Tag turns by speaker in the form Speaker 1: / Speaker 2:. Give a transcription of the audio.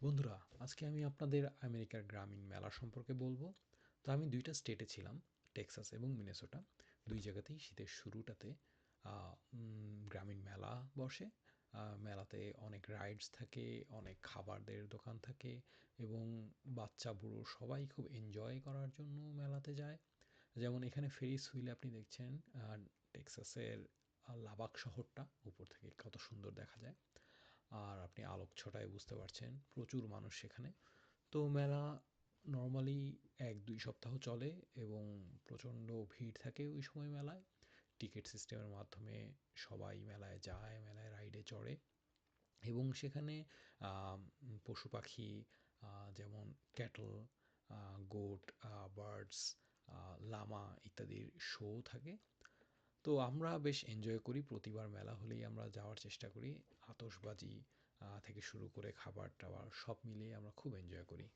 Speaker 1: বন্ধুরা, আজকে আমি আপনাদের আমেরিকার গ্রামীণ মেলা সম্পর্কে বলব। তো আমি দুইটা স্টেটে ছিলাম, টেক্সাস এবং মিনেসোটা। দুই জায়গাতেই শীতের শুরুটাতে গ্রামীণ মেলা বসে। মেলাতে অনেক রাইডস থাকে, অনেক খাবারদের দোকান থাকে এবং বাচ্চা, বুড়ো সবাই খুব এনজয় করার জন্য মেলাতে যায়। যেমন এখানে ফেরিস হুইলে আপনি দেখছেন টেক্সাসের লাবাক শহরটা উপর থেকে। আপনি আলোক ছটায় বুঝতে পারছেন, প্রচুর মানুষ সেখানে। তো মেলা নর্মালি এক দুই সপ্তাহ চলে এবং প্রচণ্ড ভিড় থাকে ওই সময় মেলায়। টিকিট সিস্টেমের মাধ্যমে সবাই মেলায় যায়, মেলায় রাইডে চড়ে এবং সেখানে পশু পাখি যেমন ক্যাটল গোট বার্ডস লামা ইত্যাদির শো থাকে। তো আমরা বেশ এনজয় করি, প্রতিবার মেলা হলেই আমরা যাওয়ার চেষ্টা করি। আতশবাজি থেকে শুরু করে খাবার টাবার সব মিলিয়ে আমরা খুব এনজয় করি।